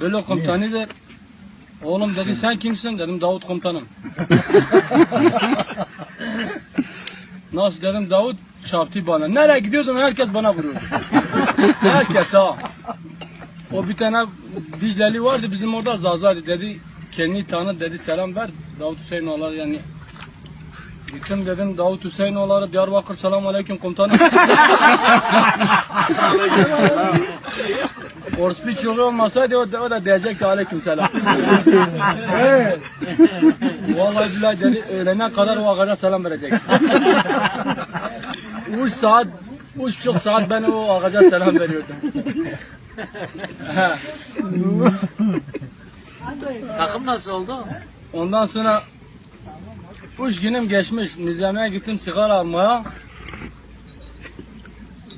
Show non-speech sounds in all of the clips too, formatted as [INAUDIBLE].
Böyle komutanıdır. Oğlum dedi sen kimsin? Dedim Davut komutanım. [LAUGHS] Nasıl dedim Davut çarptı bana. Nereye gidiyordum herkes bana vuruyordu. [LAUGHS] herkes ha. O bir tane Dicleli vardı bizim orada Zazari dedi. Kendini tanı dedi selam ver. Davut Hüseyinoğlu yani. Gittim dedim Davut Hüseyinoğlu Diyarbakır selamun aleyküm komutanım. [LAUGHS] Orospu çocuğu olmasaydı o da, o da diyecekti aleyküm selam. evet. Vallahi billahi dedi öğlene kadar o ağaca selam verecek. Üç saat, üç buçuk saat ben o ağaca selam veriyordum. Takım nasıl oldu? Ondan sonra üç günüm geçmiş. Nizamiye gittim sigara almaya.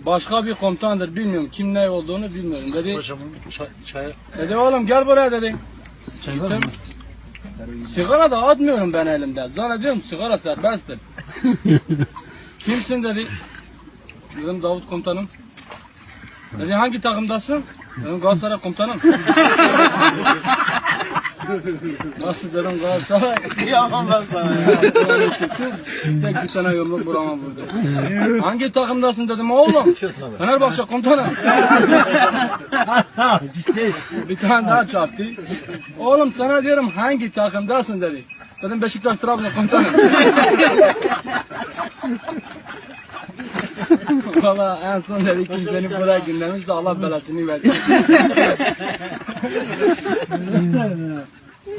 Başka bir komutandır bilmiyorum. Kim ne olduğunu bilmiyorum. Dedi, Hocam çay, çay. dedi oğlum gel buraya dedi. Gittim. Sigara da atmıyorum ben elimde. Zannediyorum sigara serbesttir. [LAUGHS] Kimsin dedi. Dedim Davut komutanım. Dedi hangi takımdasın? Dedim Galatasaray komutanım. [LAUGHS] Nasıl dedim Galatasaray? Yalan ben sana ya. Tek bir tane yumruk burama vurdu. Hangi takımdasın dedim oğlum. Fenerbahçe komutanım. bir tane daha çarptı. Oğlum sana diyorum hangi takımdasın dedi. Dedim Beşiktaş Trabzon komutanım. Valla en son dedi kimsenin buraya günlemişse Allah belasını versin. [LAUGHS]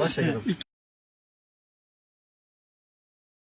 Başla gidelim.